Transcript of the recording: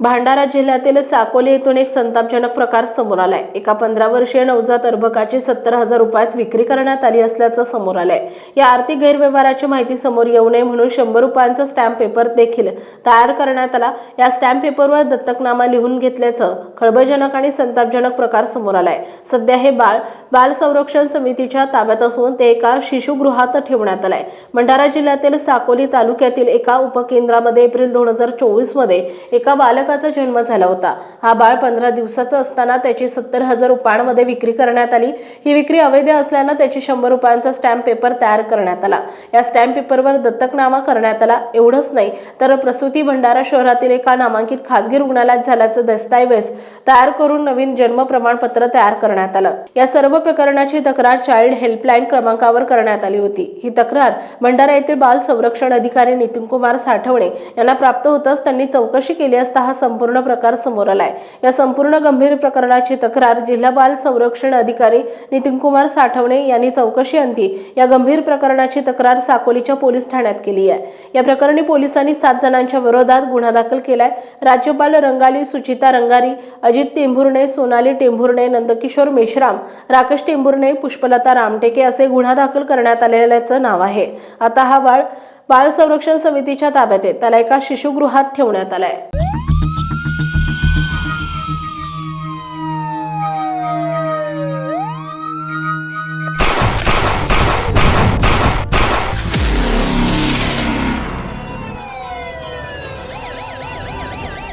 भांडारा जिल्ह्यातील साकोली येथून एक संतापजनक प्रकार समोर आलाय. एका पंधरा वर्षीय नवजात अर्भकाची सत्तर हजार रुपयात विक्री करण्यात आली असल्याचं समोर आलंय. या आर्थिक गैरव्यवहाराची माहिती समोर येऊ नये म्हणून शंभर रुपयांचा स्टॅम्प पेपर देखील तयार करण्यात आला. या स्टॅम्प पेपरवर दत्तकनामा लिहून घेतल्याचं खळबळजनक आणि संतापजनक प्रकार समोर आलाय. सध्या हे बाळ बाल संरक्षण समितीच्या ताब्यात असून ते एका शिशुगृहात ठेवण्यात आलंय. भंडारा जिल्ह्यातील साकोली तालुक्यातील एका उपकेंद्रामध्ये एप्रिल दोन हजार चोवीसमध्ये एका बालकाचा जन्म झाला होता. हा बाळ पंधरा दिवसाचा असताना त्याची सत्तर हजार रुपयांमध्ये विक्री करण्यात आली. ही विक्री अवैध असल्यानं त्याची शंभर रुपयांचा स्टॅम्प पेपर तयार करण्यात आला. या स्टॅम्प पेपरवर दत्तकनामा करण्यात आला. एवढंच नाही तर प्रसूती भंडारा शहरातील एका नामांकित खासगी रुग्णालयात झाल्याचं दस्तऐवज तयार करून नवीन जन्म प्रमाणपत्र तयार करण्यात आलं. या सर्व प्रकरणाची तक्रार चाइल्ड हेल्पलाईन क्रमांकावर करण्यात आली होती. ही तक्रार भंडारा येथील बाल संरक्षण अधिकारी नितीन कुमार साठवणे यांना प्राप्त होताच त्यांनी चौकशी केली असता हा संपूर्ण प्रकार समोर आलाय. या संपूर्ण गंभीर प्रकरणाची तक्रार जिल्हा बाल संरक्षण अधिकारी नितीन कुमार साठवणे यांनी चौकशी अंती या गंभीर प्रकरणाची तक्रार साकोलीच्या पोलीस ठाण्यात केली आहे. या प्रकरणी पोलिसांनी सात जणांच्या विरोधात गुन्हा दाखल केलाय. राज्यपाल रंगाली सुचिता रंगारी अजित टेंभुर्णे सोनाली टेंभुर्णे नंदकिशोर मेश्राम राकेश टेंभुर्णे पुष्पलता रामटेके असे गुन्हा दाखल करण्यात आलेल्याचं नाव आहे. आता हा बाळ बाळ संरक्षण समितीच्या ताब्यात आहे. त्याला एका शिशुगृहात ठेवण्यात आलाय.